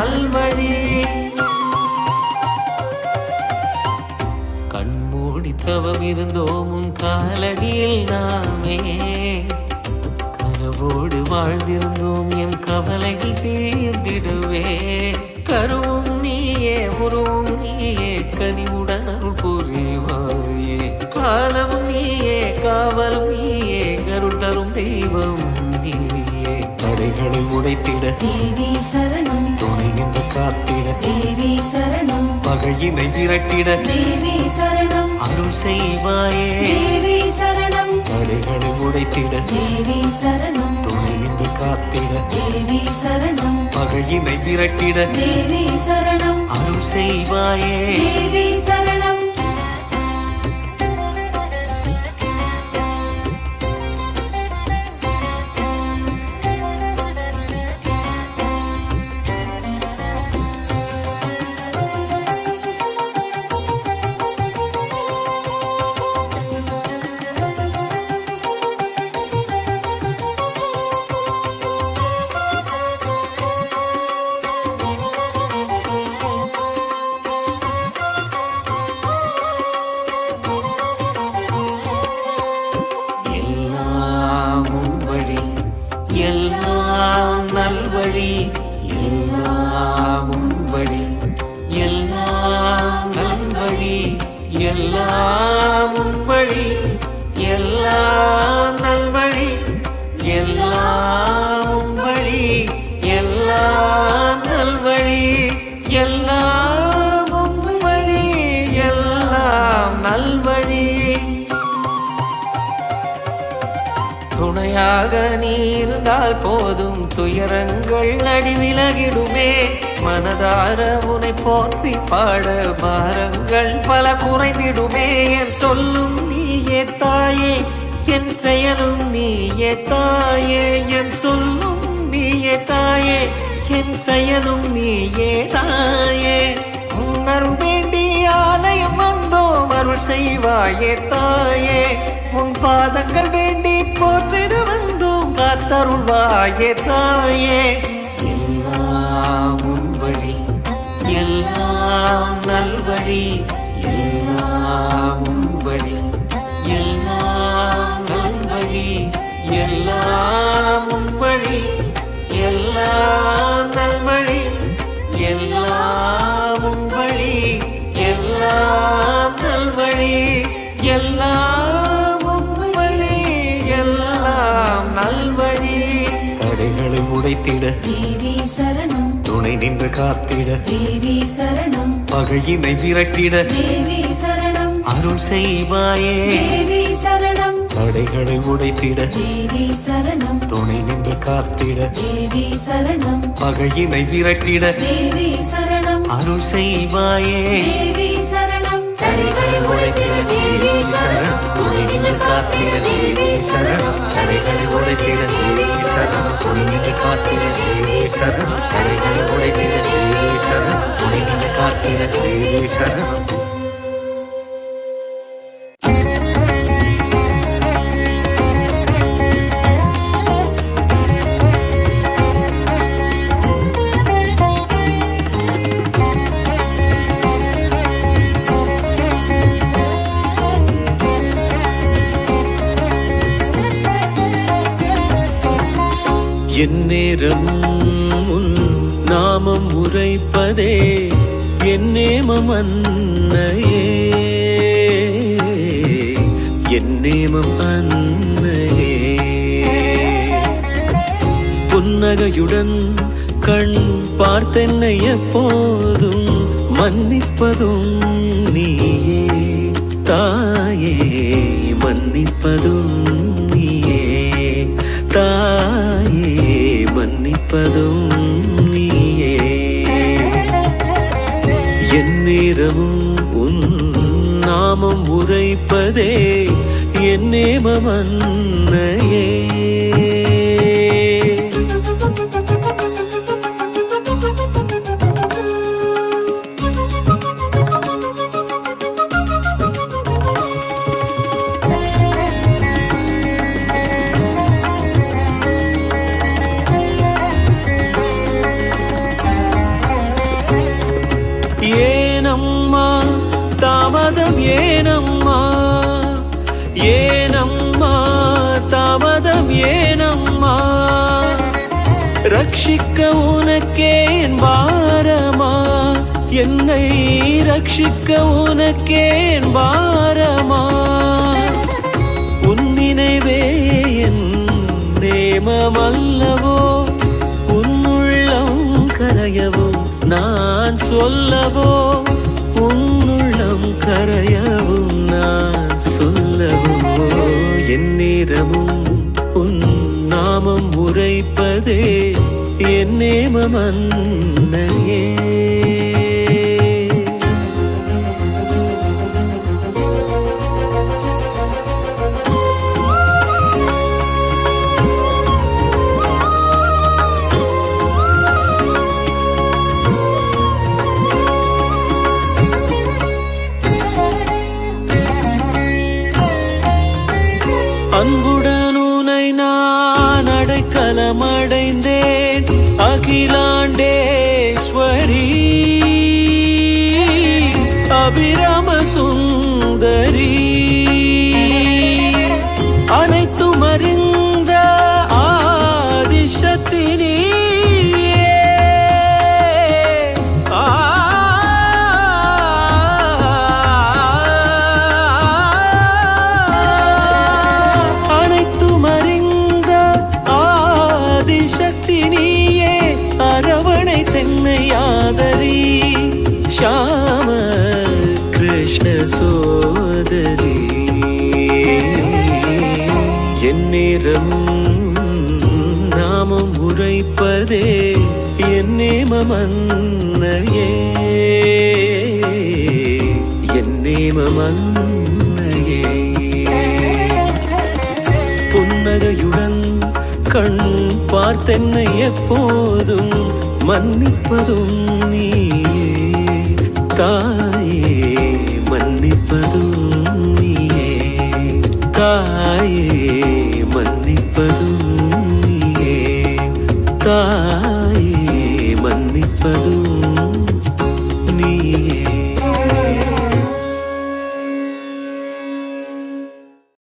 நல்வழி கண்மூடி தவம் இருந்தோம் உன் காலடியில் நாமே. கனவோடு வாழ்ந்திருந்தோம் என் கவலைகள் தீர்ந்திடுவே கருவும் நீயே உருவும் நீயே கனிவுடன் அருள் புரிவாயே. காலம் நீயே காவலும் நீயே கருள் தரும் தெய்வம் தடைகளை உடைத்திட. தேவி சரணம். துணை நின்று காத்திட. தேவி சரணம். பகையினை விரட்டிட. தேவி சரணம். அருள் செய்வாயே. தேவி சரணம். தடைகளை உடைத்திட. தேவி சரணம். துணை நின்று காத்திட. தேவி சரணம். பகையினை விரட்டிட. தேவி சரணம். அருள் செய்வாயே. தேவி சரணம். துணையாக நீ இருந்தால் போதும். துயரங்கள் அடி விலகிடுமே மனதார உனை போற்றி பாட பாரங்கள் பல குறைந்திடுமே. என் சொல்லும் நீயே தாயே என் செயலும் நீயே தாயே. என் சொல்லும் நீயே தாயே என் செயலும் நீயே தாயே. உன்னருள் வேண்டி ஆலயம் வந்தோம் அருள் செய்வாயே தாயே. உன் பாதங்கள் வே வந்தோம் தாயே. எல்லாம் வழி எல்லாம் நல்வழி எல்லாம் வழி எல்லாம் நல்வழி எல்லாம் வழி எல்லாம் தேவி சரணம். துணை நின்று காத்திட. சரணம். பகையினை விரட்டிட. சரணம். அருள் செய்வாயே. சரணம். தடைகளை உடைத்திட. சரணம். துணை நின்று காத்திட. சரணம். பகையினை விரட்டிட. சரணம். அருள் செய்வாயே. சரணம். தடைகளை உடைத்திட தேவி சரணம். துணை நின்று காத்திட தேவி சரணம். தடைகளை உடைத்திட தேவி சரணம். துணை நின்று காத்திட தேவி சரணம். தடைகளை உடைத்திட தேவி சரணம். துணை நின்று காத்திட தேவி சரணம். எந்நேரம் உன் நாமம் உரைப்பதே என்னேமம் அன்னையே. என்னேமம் அன்னையே. புன்னகையுடன் கண் பார்த்தென்னை எப்போதும் மன்னிப்பதும் நீயே தாயே மன்னிப்பதும் மன்னிப்பதும் நீயே. என் நேரமும் உன் நாமம் உரைப்பதே. என் நேமம் அன்னை. ரட்சிக்க உனக்கே என் பாரமா? என்னை ரட்சிக்க உனக்கே என் பாரமா? உன் நினைவே என் நேமமல்லவோ உன்னுள்ளம் கரையவோ? நான் சொல்லவோ? உன்னுள்ளம் கரையவும் நான் சொல்லவோ? என் நேரமும் உன் நாமம் உரைப்பதே என் நேமம் அபிராம சுந்தரி. நேமம் என் நேமம் அன்னையே புன்னகையுடன் கண் பார்த்தென்னை எப்போதும் மன்னிப்பதும் நீ தாயே மன்னிப்பதும் நீயே. தாயே மன்னிப்பதும் நீயே. தாயே